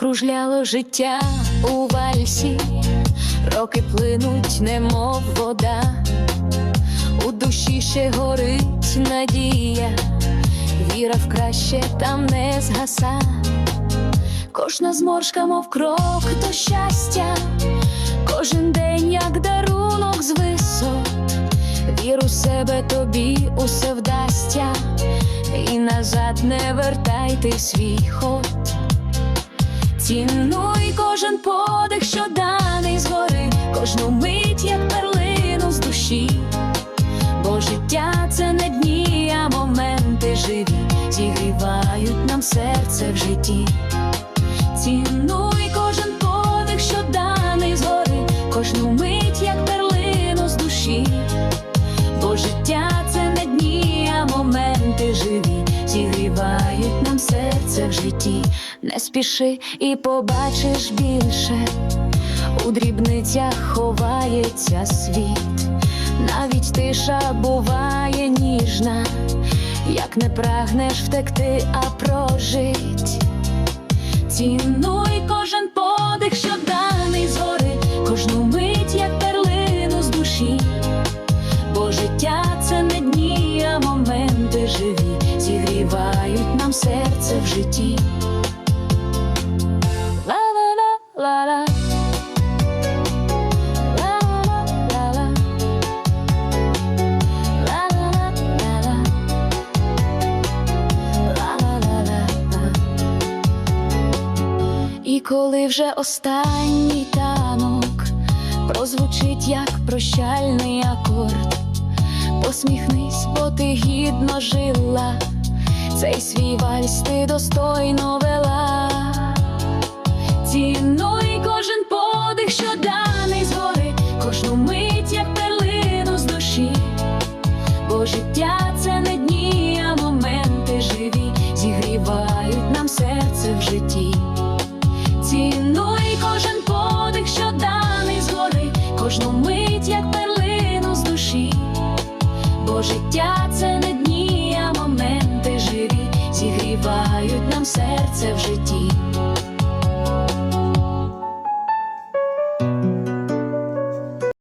кружляло життя у вальсі, роки плинуть, немов вода, у душі ще горить надія, віра в краще там не згаса, кожна зморшка, мов крок до щастя, кожен день, як дарунок з висот, вір у себе тобі усе вдасться, і назад не вертайте свій ход. Цінуй кожен подих, що даний згори, кожну мить, як перлину з душі, бо життя це не дні, а моменти живі, зігрівають нам серце в житті. Цінуй кожен подих, що даний згори, кожну мить, як перлину з душі, бо життя це не дні, а моменти живі, зігрівають нам серце в житті. Не спіши і побачиш більше, у дрібницях ховається світ, навіть тиша буває ніжна, як не прагнеш втекти, а прожить. Цінуй кожен подих, що даний згори, кожну мить, як перлину з душі, бо життя це не дні, а моменти живі, зігрівають нам серце в житті. Коли вже останній танок прозвучить як прощальний акорд, посміхнись, бо ти гідно жила, цей свій вальс ти достойно вела. Цінуй кожен подих, що даний згори, кожну мить, як перлину з душі, бо життя це не дні, а моменти живі, зігрівають нам серце в житті. Кожну мить,